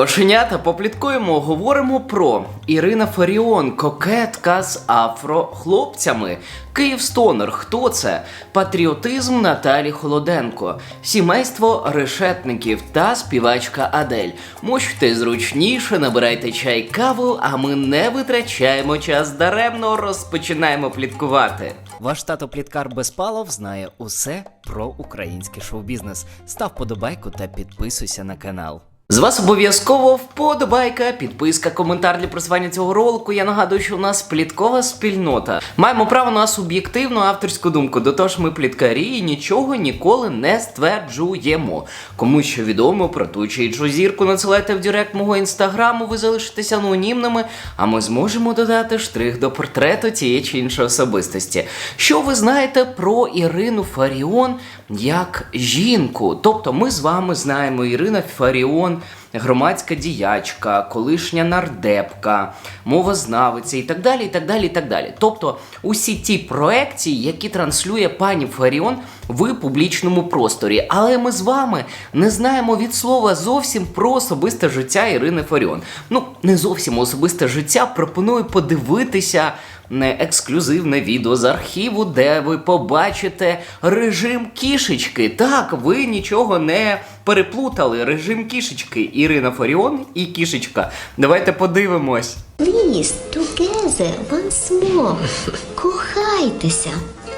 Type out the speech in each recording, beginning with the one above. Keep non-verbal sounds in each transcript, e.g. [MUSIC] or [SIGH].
Кошенята попліткуємо, говоримо про Ірина Фаріон, кокетка з афрохлопцями. Київстонер, хто це? Патріотизм Наталі Холоденко, сімейство решетників та співачка Адель. Мощте зручніше, набирайте чай каву, а ми не витрачаємо час даремно, розпочинаємо пліткувати. Ваш тато Пліткар Безпалов знає усе про український шоу-бізнес. Став подобайку та підписуйся на канал. З вас обов'язково вподобайка, підписка, коментар для просування цього ролику. Я нагадую, що у нас пліткова спільнота. Маємо право на суб'єктивну авторську думку. До того ж, ми пліткарі і нічого ніколи не стверджуємо. Кому що відомо про ту чи іншу зірку, надсилайте в директ мого інстаграму, ви залишитеся анонімними, а ми зможемо додати штрих до портрету тієї чи іншої особистості. Що ви знаєте про Ірину Фаріон як жінку? Тобто, ми з вами знаємо Ірина Фаріон громадська діячка, колишня нардепка, мовознавиця і так далі. і так далі, і так далі. Тобто усі ті проекції, які транслює пані Фаріон в публічному просторі. Але ми з вами не знаємо від слова зовсім про особисте життя Ірини Фаріон. Ну, не зовсім особисте життя. Пропоную подивитися не ексклюзивне відео з архіву, де ви побачите режим кішечки. Так, ви нічого не переплутали. Режим кішечки. Ірина Фаріон і кішечка. Давайте подивимось. Please, together, once more. [LAUGHS] Кохайтеся.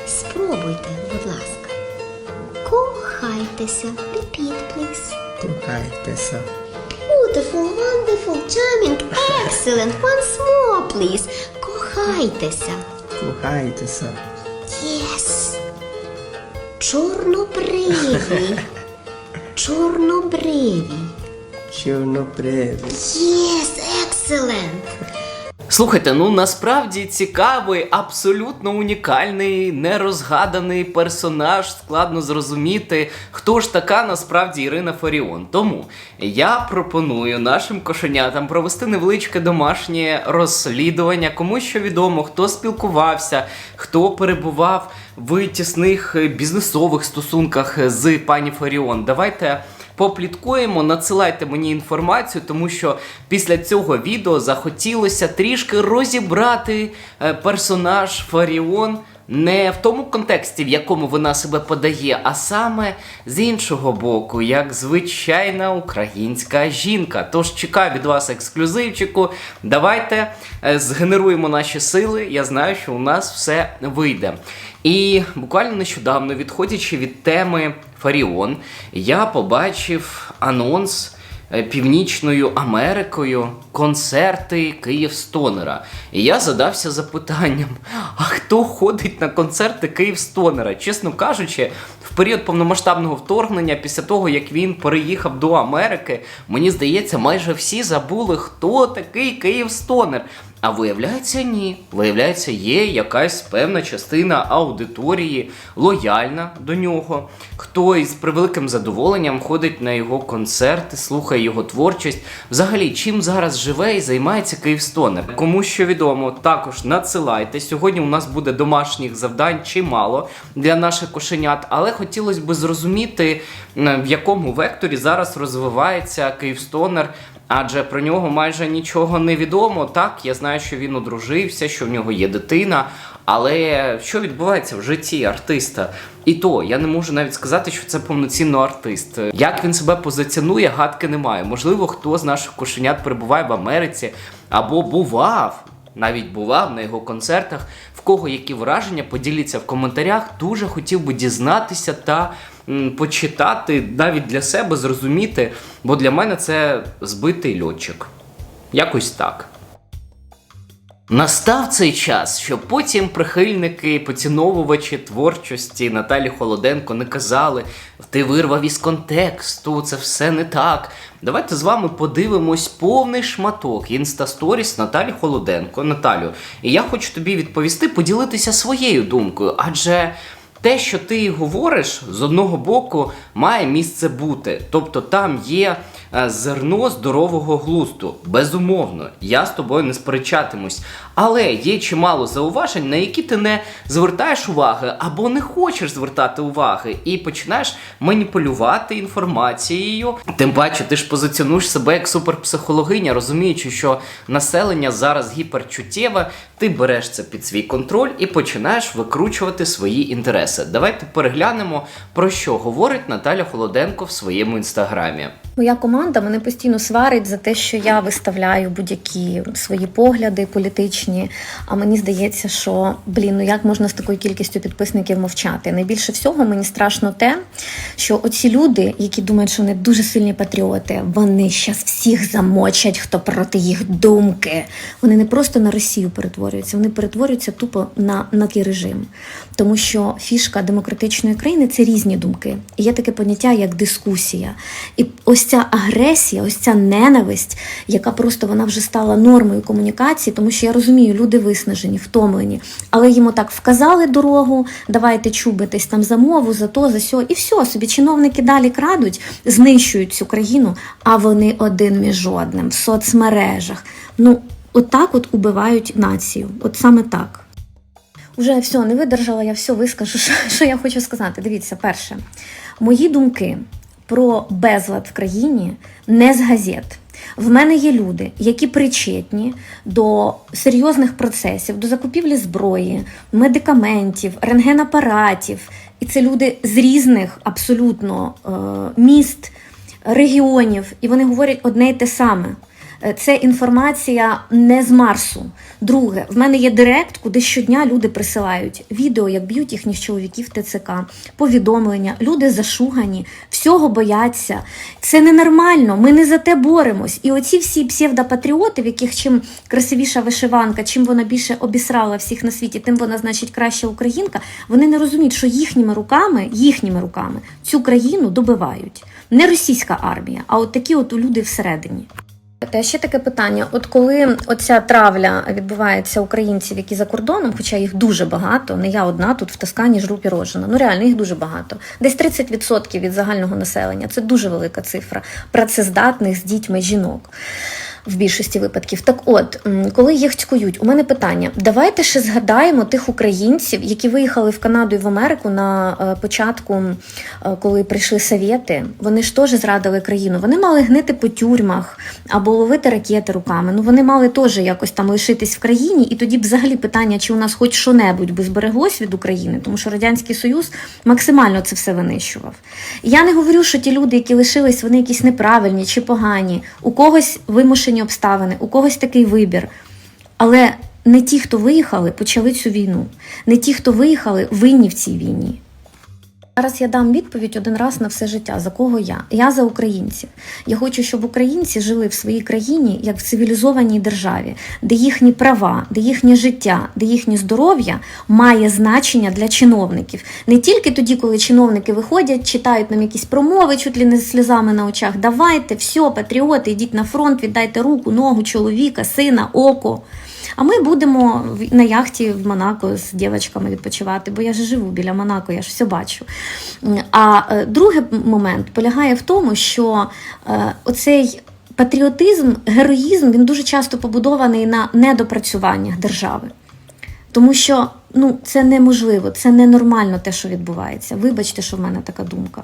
Спробуйте, будь ласка. Кохайтеся. Repeat, please. Кохайтеся. Beautiful, wonderful, charming, excellent. Once more, please. Кохайтеся. Кохайтеся. Yes. Чорнобриві. Чорнобриві. Чорнобриві. Yes, excellent. Слухайте, ну насправді цікавий, абсолютно унікальний, нерозгаданий персонаж. Складно зрозуміти, хто ж така насправді Ірина Фаріон. Тому я пропоную нашим кошенятам провести невеличке домашнє розслідування, кому що відомо, хто спілкувався, хто перебував в тісних е, бізнесових стосунках з пані Фаріон. Давайте попліткуємо, надсилайте мені інформацію, тому що після цього відео захотілося трішки розібрати е, персонаж Фаріон. Не в тому контексті, в якому вона себе подає, а саме з іншого боку, як звичайна українська жінка. Тож чекаю від вас ексклюзивчику. Давайте е, згенеруємо наші сили. Я знаю, що у нас все вийде. І буквально нещодавно, відходячи від теми Фаріон, я побачив анонс е, Північною Америкою концерти Київстонера. І я задався запитанням: а хто ходить на концерти Київстонера? Чесно кажучи, в період повномасштабного вторгнення, після того як він переїхав до Америки, мені здається, майже всі забули, хто такий Київстонер. А виявляється, ні. Виявляється, є якась певна частина аудиторії лояльна до нього, хто із превеликим задоволенням ходить на його концерти, слухає його творчість. Взагалі, чим зараз живе і займається Київстонер? Кому що відомо, також надсилайте. Сьогодні у нас буде домашніх завдань чимало для наших кошенят, але хотілося б зрозуміти, в якому векторі зараз розвивається Київстонер. Адже про нього майже нічого не відомо. Так, я знаю, що він одружився, що в нього є дитина. Але що відбувається в житті артиста? І то я не можу навіть сказати, що це повноцінно артист. Як він себе позиціонує, гадки немає. Можливо, хто з наших кошенят перебуває в Америці або бував, навіть бував на його концертах. В кого які враження, поділіться в коментарях. Дуже хотів би дізнатися та почитати навіть для себе, зрозуміти, бо для мене це збитий льотчик. Якось так. Настав цей час, щоб потім прихильники, поціновувачі творчості Наталі Холоденко не казали, ти вирвав із контексту, це все не так. Давайте з вами подивимось повний шматок інстасторіс Наталі Холоденко. Наталю, і я хочу тобі відповісти, поділитися своєю думкою, адже те, що ти говориш, з одного боку має місце бути. Тобто там є зерно здорового глузду. Безумовно, я з тобою не сперечатимусь. Але є чимало зауважень, на які ти не звертаєш уваги або не хочеш звертати уваги, і починаєш маніпулювати інформацією. Тим паче, ти ж позиціонуєш себе як суперпсихологиня, розуміючи, що населення зараз гіперчуттєве, ти береш це під свій контроль і починаєш викручувати свої інтереси. Давайте переглянемо про що говорить Наталя Холоденко в своєму інстаграмі. Моя команда мене постійно сварить за те, що я виставляю будь-які свої погляди політичні. А мені здається, що блін, ну як можна з такою кількістю підписників мовчати? Найбільше всього мені страшно те, що оці люди, які думають, що вони дуже сильні патріоти, вони щас всіх замочать, хто проти їх думки. Вони не просто на Росію перетворюються, вони перетворюються тупо на, на такий режим. Тому що фішка демократичної країни це різні думки. І є таке поняття як дискусія. І ось ця агресія, ось ця ненависть, яка просто вона вже стала нормою комунікації, тому що я розумію, люди виснажені, втомлені, але їм отак вказали дорогу, давайте чубитись там за мову, за то, за сьо, і все, собі чиновники далі крадуть, знищують цю країну, а вони один між одним в соцмережах. Ну, отак от убивають націю. От саме так. Уже все, не видержала, я все вискажу, що, [LAUGHS] що я хочу сказати. Дивіться, перше, мої думки про безлад в країні не з газет. В мене є люди, які причетні до серйозних процесів, до закупівлі зброї, медикаментів, рентгенапаратів. І це люди з різних абсолютно е, міст, регіонів, і вони говорять одне й те саме. Е, Це інформація не з Марсу. Друге, в мене є директ, куди щодня люди присилають відео, як б'ють їхніх чоловіків ТЦК, повідомлення. Люди зашугані, всього бояться. Це ненормально. Ми не за те боремось. І оці всі псевдопатріоти, в яких чим красивіша вишиванка, чим вона більше обісрала всіх на світі, тим вона, значить, краща українка. Вони не розуміють, що їхніми руками, їхніми руками цю країну добивають. Не російська армія, а от такі от люди всередині. Та ще таке питання: от коли оця травля відбувається українців, які за кордоном, хоча їх дуже багато, не я одна тут в Тоскані жру пірожина. Ну реально їх дуже багато. Десь 30% від загального населення. Це дуже велика цифра працездатних з дітьми жінок. В більшості випадків. Так от, коли їх цькують, у мене питання: давайте ще згадаємо тих українців, які виїхали в Канаду і в Америку на е, початку, е, коли прийшли совєти. Вони ж теж зрадили країну. Вони мали гнити по тюрмах або ловити ракети руками. Ну вони мали теж якось там лишитись в країні, і тоді б взагалі питання, чи у нас хоч що-небудь би збереглось від України, тому що Радянський Союз максимально це все винищував. Я не говорю, що ті люди, які лишились, вони якісь неправильні чи погані. У когось вимушені обставини, у когось такий вибір. Але не ті, хто виїхали, почали цю війну. Не ті, хто виїхали, винні в цій війні. Зараз я дам відповідь один раз на все життя. За кого я? Я за українців. Я хочу, щоб українці жили в своїй країні як в цивілізованій державі, де їхні права, де їхнє життя, де їхнє здоров'я має значення для чиновників. Не тільки тоді, коли чиновники виходять, читають нам якісь промови, чуть ли не з сльозами на очах. Давайте, все, патріоти, йдіть на фронт, віддайте руку, ногу, чоловіка, сина, око. А ми будемо на яхті в Монако з дівчатками відпочивати, бо я ж живу біля Монако, я ж все бачу. А е, другий момент полягає в тому, що е, оцей патріотизм, героїзм він дуже часто побудований на недопрацюваннях держави. Тому що ну, це неможливо, це ненормально те, що відбувається. Вибачте, що в мене така думка.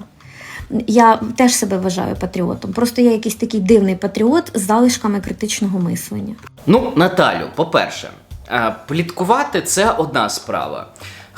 Я теж себе вважаю патріотом. Просто я якийсь такий дивний патріот з залишками критичного мислення. Ну, Наталю, по-перше, е, пліткувати це одна справа.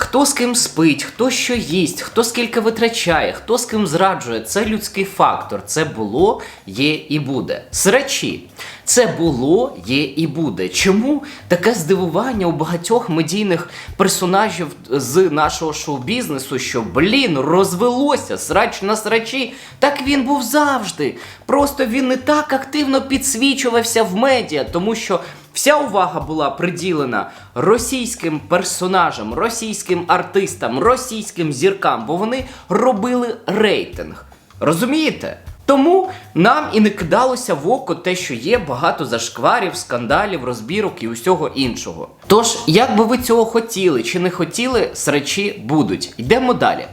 Хто з ким спить, хто що їсть, хто скільки витрачає, хто з ким зраджує, це людський фактор. Це було, є і буде. Срачі. Це було, є і буде. Чому таке здивування у багатьох медійних персонажів з нашого шоу-бізнесу, що блін, розвелося срач на срачі? Так він був завжди. Просто він не так активно підсвічувався в медіа, тому що Вся увага була приділена російським персонажам, російським артистам, російським зіркам, бо вони робили рейтинг. Розумієте? Тому нам і не кидалося в око те, що є багато зашкварів, скандалів, розбірок і усього іншого. Тож, як би ви цього хотіли чи не хотіли, срачі будуть. Йдемо далі.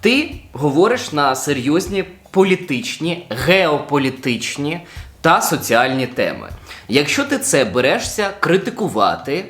Ти говориш на серйозні політичні, геополітичні та соціальні теми. Якщо ти це берешся критикувати,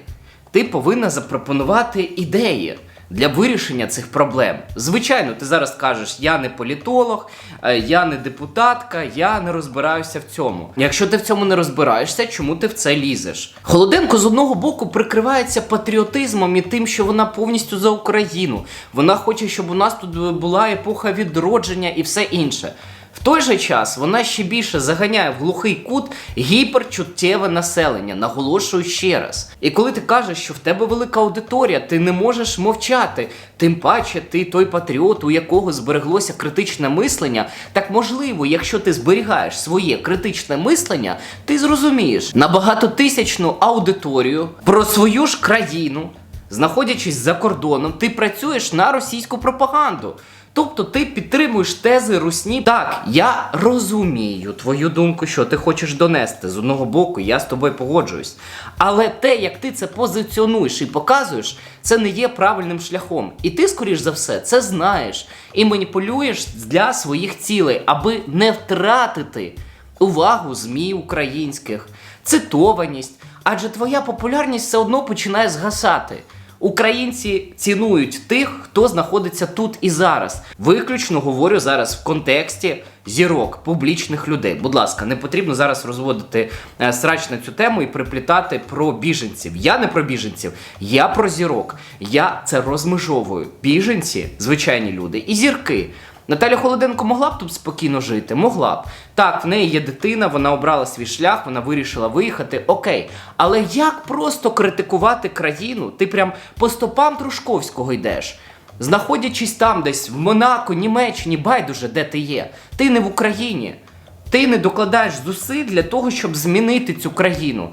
ти повинна запропонувати ідеї для вирішення цих проблем. Звичайно, ти зараз кажеш, я не політолог, е, я не депутатка, я не розбираюся в цьому. Якщо ти в цьому не розбираєшся, чому ти в це лізеш? Холоденко з одного боку прикривається патріотизмом і тим, що вона повністю за Україну. Вона хоче, щоб у нас тут була епоха відродження і все інше. В той же час вона ще більше заганяє в глухий кут гіперчуттєве населення, наголошую ще раз. І коли ти кажеш, що в тебе велика аудиторія, ти не можеш мовчати. Тим паче, ти той патріот, у якого збереглося критичне мислення. Так можливо, якщо ти зберігаєш своє критичне мислення, ти зрозумієш на багатотисячну аудиторію про свою ж країну, знаходячись за кордоном, ти працюєш на російську пропаганду. Тобто ти підтримуєш тези русні. Так, я розумію твою думку, що ти хочеш донести з одного боку, я з тобою погоджуюсь. Але те, як ти це позиціонуєш і показуєш, це не є правильним шляхом. І ти, скоріш за все, це знаєш і маніпулюєш для своїх цілей, аби не втратити увагу ЗМІ українських, цитованість. Адже твоя популярність все одно починає згасати. Українці цінують тих, хто знаходиться тут і зараз. Виключно говорю зараз в контексті зірок, публічних людей. Будь ласка, не потрібно зараз розводити е, срач на цю тему і приплітати про біженців. Я не про біженців, я про зірок. Я це розмежовую. Біженці, звичайні люди, і зірки. Наталя Холоденко могла б тут спокійно жити? Могла б. Так, в неї є дитина, вона обрала свій шлях, вона вирішила виїхати. Окей. Але як просто критикувати країну? Ти прям по стопам Трушковського йдеш. Знаходячись там десь в Монако, Німеччині, байдуже, де ти є. Ти не в Україні. Ти не докладаєш зусиль для того, щоб змінити цю країну.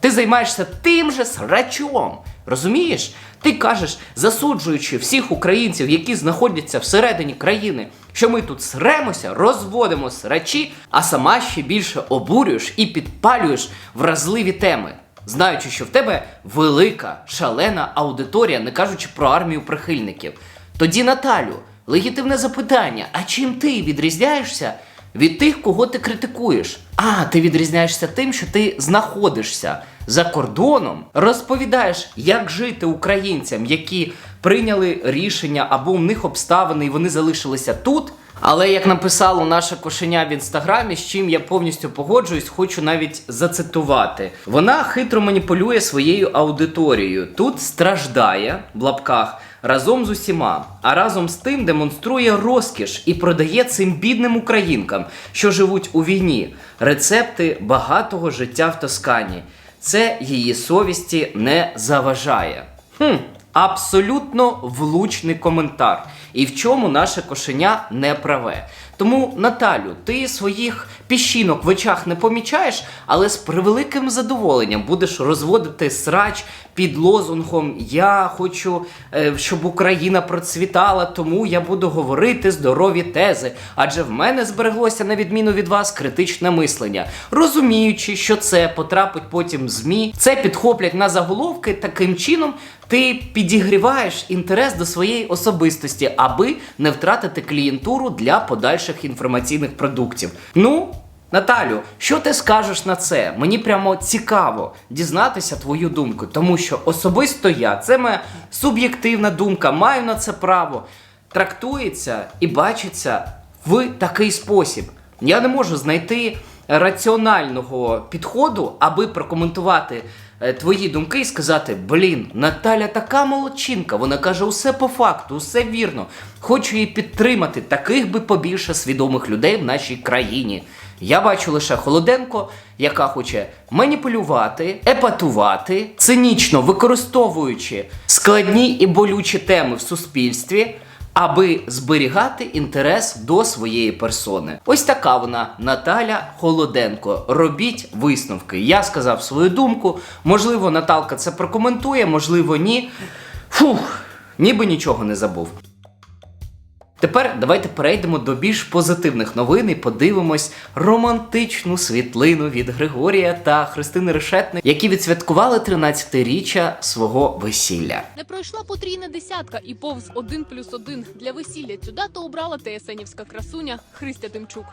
Ти займаєшся тим же срачом. Розумієш? Ти кажеш, засуджуючи всіх українців, які знаходяться всередині країни, що ми тут сремося, розводимо срачі, а сама ще більше обурюєш і підпалюєш вразливі теми, знаючи, що в тебе велика, шалена аудиторія, не кажучи про армію прихильників. Тоді, Наталю, легітимне запитання: а чим ти відрізняєшся від тих, кого ти критикуєш? А, ти відрізняєшся тим, що ти знаходишся за кордоном, розповідаєш, як жити українцям, які прийняли рішення або в них обставини, і вони залишилися тут. Але як написало наше кошеня в інстаграмі, з чим я повністю погоджуюсь, хочу навіть зацитувати. Вона хитро маніпулює своєю аудиторією. Тут страждає в лапках разом з усіма, а разом з тим демонструє розкіш і продає цим бідним українкам, що живуть у війні, рецепти багатого життя в Тоскані. Це її совісті не заважає. Хм, абсолютно влучний коментар. І в чому наше кошеня не праве. Тому, Наталю, ти своїх піщинок в очах не помічаєш, але з превеликим задоволенням будеш розводити срач під лозунгом Я хочу, е, щоб Україна процвітала, тому я буду говорити здорові тези. Адже в мене збереглося, на відміну від вас, критичне мислення. Розуміючи, що це потрапить потім в ЗМІ, це підхоплять на заголовки, таким чином ти підігріваєш інтерес до своєї особистості, аби не втратити клієнтуру для подальших інформаційних продуктів. Ну. Наталю, що ти скажеш на це? Мені прямо цікаво дізнатися твою думку, тому що особисто я, це моя суб'єктивна думка, маю на це право. Трактується і бачиться в такий спосіб. Я не можу знайти раціонального підходу, аби прокоментувати твої думки і сказати: блін, Наталя така молодчинка, вона каже усе по факту, усе вірно. Хочу її підтримати. Таких би побільше свідомих людей в нашій країні. Я бачу лише Холоденко, яка хоче маніпулювати, епатувати, цинічно використовуючи складні і болючі теми в суспільстві, аби зберігати інтерес до своєї персони. Ось така вона Наталя Холоденко. Робіть висновки. Я сказав свою думку. Можливо, Наталка це прокоментує, можливо, ні. Фух, ніби нічого не забув. Тепер давайте перейдемо до більш позитивних новин і подивимось романтичну світлину від Григорія та Христини Решетник, які відсвяткували 13-річчя свого весілля. Не пройшла потрійна десятка і повз один плюс один для весілля. Цю дату обрала Тесенівська красуня Христя Тимчук.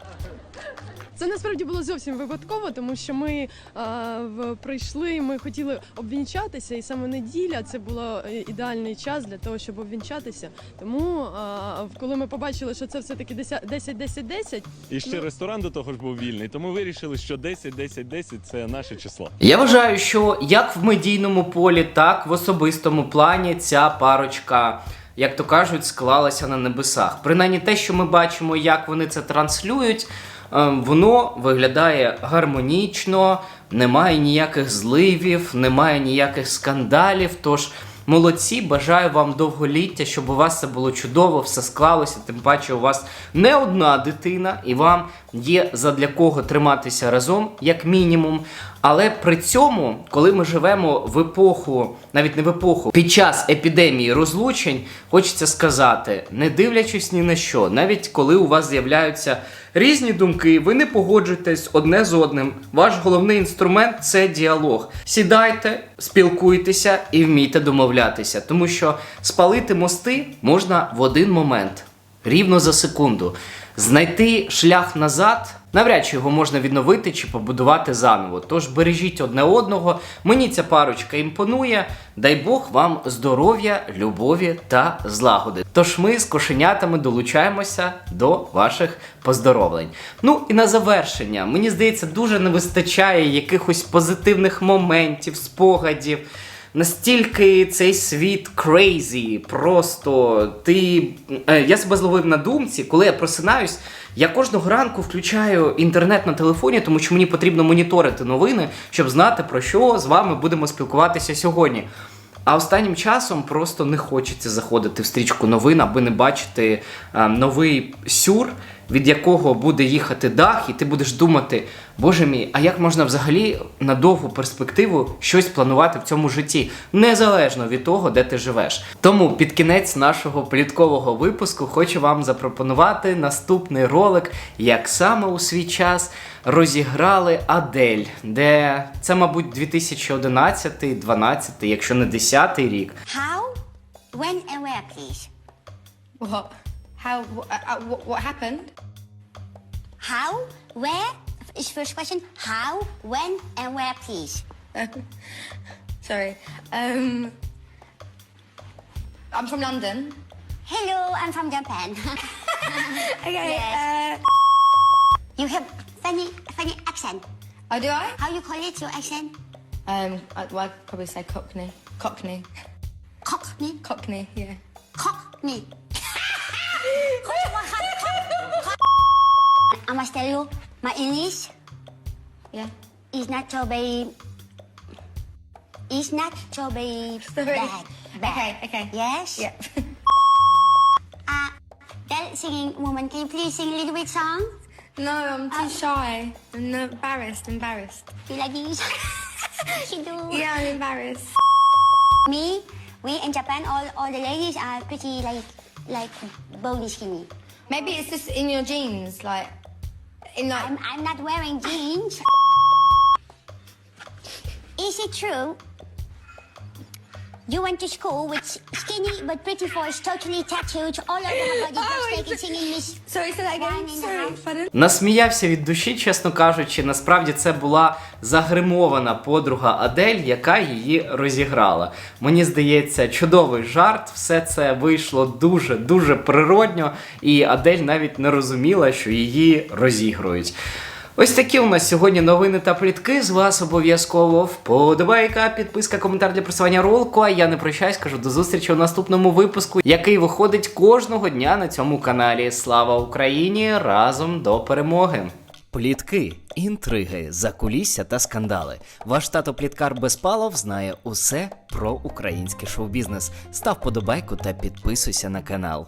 Це насправді було зовсім випадково, тому що ми а, в, прийшли, ми хотіли обвінчатися, і саме неділя це було е, ідеальний час для того, щоб обвінчатися. Тому, а, коли ми побачили, що це все таки 10-10-10, І ще Ну. ресторан до того ж був вільний, тому вирішили, що 10, 10, 10 – це наше число. Я вважаю, що як в медійному полі, так в особистому плані ця парочка, як то кажуть, склалася на небесах. Принаймні те, що ми бачимо, як вони це транслюють, е, воно виглядає гармонічно, немає ніяких зливів, немає ніяких скандалів. Тож. Молодці, бажаю вам довголіття, щоб у вас все було чудово, все склалося. Тим паче, у вас не одна дитина, і вам є задля кого триматися разом, як мінімум. Але при цьому, коли ми живемо в епоху, навіть не в епоху, під час епідемії розлучень, хочеться сказати, не дивлячись ні на що, навіть коли у вас з'являються різні думки, ви не погоджуєтесь одне з одним. Ваш головний інструмент це діалог. Сідайте, спілкуйтеся і вмійте домовлятися, тому що спалити мости можна в один момент, рівно за секунду. Знайти шлях назад. Навряд чи його можна відновити чи побудувати заново. Тож бережіть одне одного. Мені ця парочка імпонує. Дай Бог вам здоров'я, любові та злагоди. Тож ми з кошенятами долучаємося до ваших поздоровлень. Ну і на завершення, мені здається, дуже не вистачає якихось позитивних моментів, спогадів. Настільки цей світ крейзі, просто ти. Е, Я себе зловив на думці, коли я просинаюсь, я кожного ранку включаю інтернет на телефоні, тому що мені потрібно моніторити новини, щоб знати про що з вами будемо спілкуватися сьогодні. А останнім часом просто не хочеться заходити в стрічку новин, аби не бачити е, новий сюр, від якого буде їхати дах, і ти будеш думати, боже мій, а як можна взагалі на довгу перспективу щось планувати в цьому житті, незалежно від того, де ти живеш. Тому під кінець нашого пліткового випуску хочу вам запропонувати наступний ролик, як саме у свій час розіграли Адель, де це, мабуть, 2011-12, якщо не 10 рік. How, when and where, please? What? How? Uh, uh, what, what happened? How, where is first question. How, when and where, please? [LAUGHS] Sorry. Um, I'm from London. Hello, I'm from Japan. [LAUGHS] [LAUGHS] Okay. Yes. you have funny, funny accent. Uh, oh, do I? How you call it, your accent? Um, I, well, I'd probably say Cockney. Cockney. Cockney? Cockney. Yeah. Cockney. I must tell you, my English Yeah. is not so very. Is not so very Sorry. bad. bad. Okay. Okay. Yes. Yeah. [LAUGHS] Uh, that singing woman, can you please sing a little bit song? no, I'm too shy. I'm embarrassed. Embarrassed. You like this? she [LAUGHS] do. Yeah, I'm embarrassed. Me, we in Japan, all, all the ladies are pretty like like bony skinny. Maybe it's just in your genes, like in like. I'm, I'm not wearing jeans. [LAUGHS] Is it true? You went to school with skinny but pretty boys, totally tattooed all over her body, Oh, just singing Miss Sorry, say that again. Sorry, pardon. Насміявся від душі, чесно кажучи, насправді це була загримована подруга Адель, яка її розіграла. Мені здається, чудовий жарт, все це вийшло дуже дуже природньо, і Адель навіть не розуміла, що її розігрують. Ось такі у нас сьогодні новини та плітки. З вас обов'язково вподобайка, підписка, коментар для просування ролику. А я не прощаюсь, кажу до зустрічі у наступному випуску, який виходить кожного дня на цьому каналі. Слава Україні! Разом до перемоги! Плітки, інтриги, закулісся та скандали. Ваш тато Пліткар Безпалов знає усе про український шоу-бізнес. Став подобайку та підписуйся на канал.